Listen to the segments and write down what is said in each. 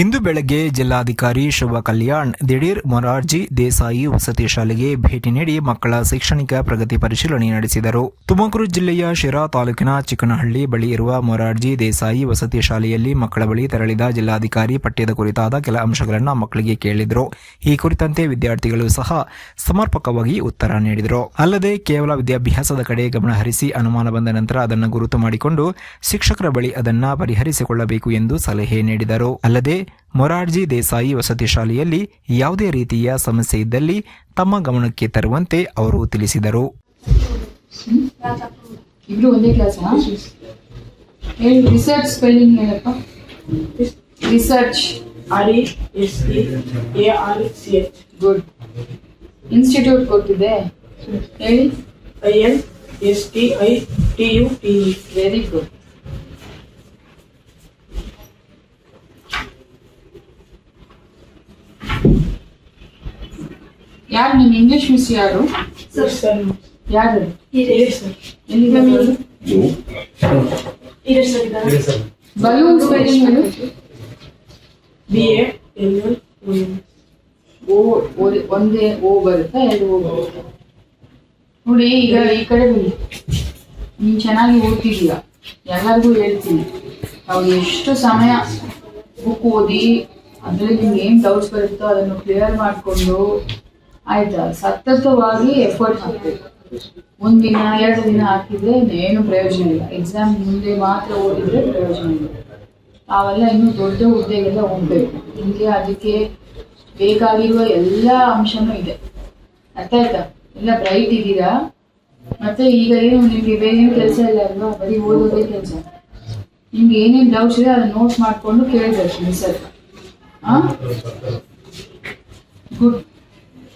ಇಂದು ಬೆಳಗ್ಗೆ ಜಿಲ್ಲಾಧಿಕಾರಿ ಶುಭ ಕಲ್ಯಾಣ್, ದಿಢೀರ್ ಮೊರಾರ್ಜಿ ದೇಸಾಯಿ ವಸತಿ ಶಾಲೆಗೆ ಭೇಟಿ ನೀಡಿ ಮಕ್ಕಳ ಶೈಕ್ಷಣಿಕ ಪ್ರಗತಿ ಪರಿಶೀಲನೆ ನಡೆಸಿದರು. ತುಮಕೂರು ಜಿಲ್ಲೆಯ ಶಿರಾ ತಾಲೂಕಿನ ಚಿಕ್ಕನಹಳ್ಳಿ ಬಳಿ ಇರುವ ಮೊರಾರ್ಜಿ ದೇಸಾಯಿ ವಸತಿ ಶಾಲೆಯಲ್ಲಿ ಮಕ್ಕಳ ಬಳಿ ತೆರಳಿದ ಜಿಲ್ಲಾಧಿಕಾರಿ ಪಠ್ಯದ ಕುರಿತಾದ ಕೆಲ ಅಂಶಗಳನ್ನು ಮಕ್ಕಳಿಗೆ ಕೇಳಿದರು. ಈ ಕುರಿತಂತೆ ವಿದ್ಯಾರ್ಥಿಗಳು ಸಹ ಸಮರ್ಪಕವಾಗಿ ಉತ್ತರ ನೀಡಿದರು. ಅಲ್ಲದೆ ಕೇವಲ ವಿದ್ಯಾಭ್ಯಾಸದ ಕಡೆ ಗಮನ ಹರಿಸಿ ಅನುಮಾನ ಬಂದ ನಂತರ ಅದನ್ನು ಗುರುತು ಮಾಡಿಕೊಂಡು ಶಿಕ್ಷಕರ ಬಳಿ ಅದನ್ನು ಪರಿಹರಿಸಿಕೊಳ್ಳಬೇಕು ಎಂದು ಸಲಹೆ ನೀಡಿದರು. ಅಲ್ಲದೆ ಮೊರಾರ್ಜಿ ದೇಸಾಯಿ ವಸತಿ ಶಾಲೆಯಲ್ಲಿ ಯಾವುದೇ ರೀತಿಯ ಸಮಸ್ಯೆ ಇದ್ದಲ್ಲಿ ತಮ್ಮ ಗಮನಕ್ಕೆ ತರುವಂತೆ ಅವರು ತಿಳಿಸಿದರು. ಇಬ್ರು ಒಂದೇ ಕ್ಲಾಸ್ ಹೇಳಿ ರಿಸರ್ಚ್ ಸ್ಪೆಲ್ಲಿಂಗ್ ಏನಪ್ಪ? Research R E S T A R C H good institute ಕೊಟ್ಟಿದೆ ಹೇಳಿ. I L S T I T U T very good ಯಾರು ನಿಮ್ಮ ಇಂಗ್ಲಿಷ್ ಮಿಸ್ ಯಾರು? ಸರ್ ಸರ್ ಯಾರು? Balloon spelling B A L L O O- ಒಂದೇ O ಬರುತ್ತಾ ಎರಡು ಓ ಬರುತ್ತಾ. ನೋಡಿ ಈಗ ಈ ಕಡೆ ಬನ್ನಿ. ನೀನ್ ಚೆನ್ನಾಗಿ ಓದ್ತಿದ್ದೀಯ ಎಲ್ಲರಿಗೂ ಹೇಳ್ತೀನಿ. ಅವ್ರು ಎಷ್ಟು ಸಮಯ ಬುಕ್ ಓದಿ ಅದ್ರಲ್ಲಿ ನಿಮ್ಗೆ ಏನ್ ಡೌಟ್ಸ್ ಬರುತ್ತೋ ಅದನ್ನು ಕ್ಲಿಯರ್ ಮಾಡಿಕೊಂಡು ಆಯ್ತಾ? ಸತತವಾಗಿ ಎಫರ್ಟ್ ಹಾಕ್ಬೇಕು. ದಿನ, ಎರಡು ದಿನ ಹಾಕಿದ್ರೆ ಏನು ಪ್ರಯೋಜನ ಇಲ್ಲ. ಎಕ್ಸಾಮ್ ಮುಂದೆ ಮಾತ್ರ ಓದಿದ್ರೆ ಪ್ರಯೋಜನ ಇಲ್ಲ. ಅವೆಲ್ಲ ಇನ್ನೂ ದೊಡ್ಡ ಹುದ್ದೆಗೆಲ್ಲ ಹೋಗ್ಬೇಕು. ನಿಮಗೆ ಅದಕ್ಕೆ ಬೇಕಾಗಿರುವ ಎಲ್ಲ ಅಂಶನೂ ಇದೆ. ಅರ್ಥ ಆಯ್ತಾ? ಎಲ್ಲ ಬ್ರೈಟ್ ಇದ್ದೀರಾ? ಮತ್ತೆ ಈಗ ಏನು, ನಿಮ್ಗೆ ಬೇರೇನು ಕೆಲಸ ಇಲ್ಲ ಅಲ್ವಾ? ಬರೀ ಓದೋದೇ ಕೆಲಸ. ನಿಮ್ಗೆ ಏನೇನು ಡೌಟ್ಸ್ ಇದೆ ಅದನ್ನ ನೋಟ್ಸ್ ಮಾಡಿಕೊಂಡು ಕೇಳಬೇಕು ಸರ್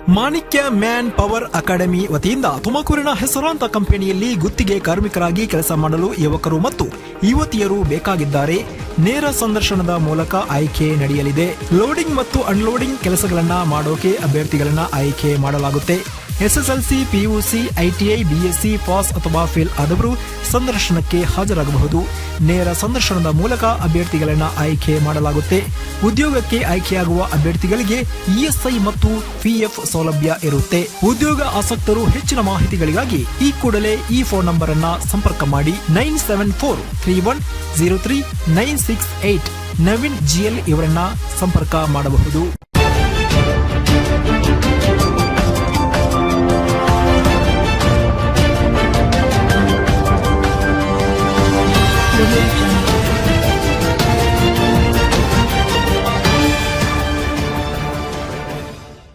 ಮಾಣಿಕ್ಯ ಮ್ಯಾನ್ ಪವರ್ ಅಕಾಡೆಮಿ ವತಿಯಿಂದ ತುಮಕೂರಿನ ಹೆಸರಾಂತ ಕಂಪನಿಯಲ್ಲಿ ಗುತ್ತಿಗೆ ಕಾರ್ಮಿಕರಾಗಿ ಕೆಲಸ ಮಾಡಲು ಯುವಕರು ಮತ್ತು ಯುವತಿಯರು ಬೇಕಾಗಿದ್ದಾರೆ. ನೇರ ಸಂದರ್ಶನದ ಮೂಲಕ ಆಯ್ಕೆ ನಡೆಯಲಿದೆ. ಲೋಡಿಂಗ್ ಮತ್ತು ಅನ್ಲೋಡಿಂಗ್ ಕೆಲಸಗಳನ್ನ ಮಾಡೋಕೆ ಅಭ್ಯರ್ಥಿಗಳನ್ನ ಆಯ್ಕೆ ಮಾಡಲಾಗುತ್ತೆ. SSLC PUC ITI BSc pass ಅಥವಾ ಫೇಲ್ ಆದವರು ಸಂದರ್ಶನಕ್ಕೆ ಹಾಜರಾಗಬಹುದು. ನೇರ ಸಂದರ್ಶನದ ಮೂಲಕ ಅಭ್ಯರ್ಥಿಗಳನ್ನ ಆಯ್ಕೆ ಮಾಡಲಾಗುತ್ತೆ. ಉದ್ಯೋಗಕ್ಕೆ ಆಯ್ಕೆಯಾಗುವ ಅಭ್ಯರ್ಥಿಗಳಿಗೆ ಇಎಸ್ಐ ಮತ್ತು ಪಿಎಫ್ ಸೌಲಭ್ಯ ಇರುತ್ತೆ. ಉದ್ಯೋಗ ಆಸಕ್ತರು ಹೆಚ್ಚಿನ ಮಾಹಿತಿಗಳಿಗಾಗಿ ಈ ಕೂಡಲೇ ಈ ಫೋನ್ ನಂಬರ್ ಅನ್ನ ಸಂಪರ್ಕ ಮಾಡಿ. Nine seven four three one zero three nine six eight Naveen G L ಇವರನ್ನ ಸಂಪರ್ಕ ಮಾಡಬಹುದು.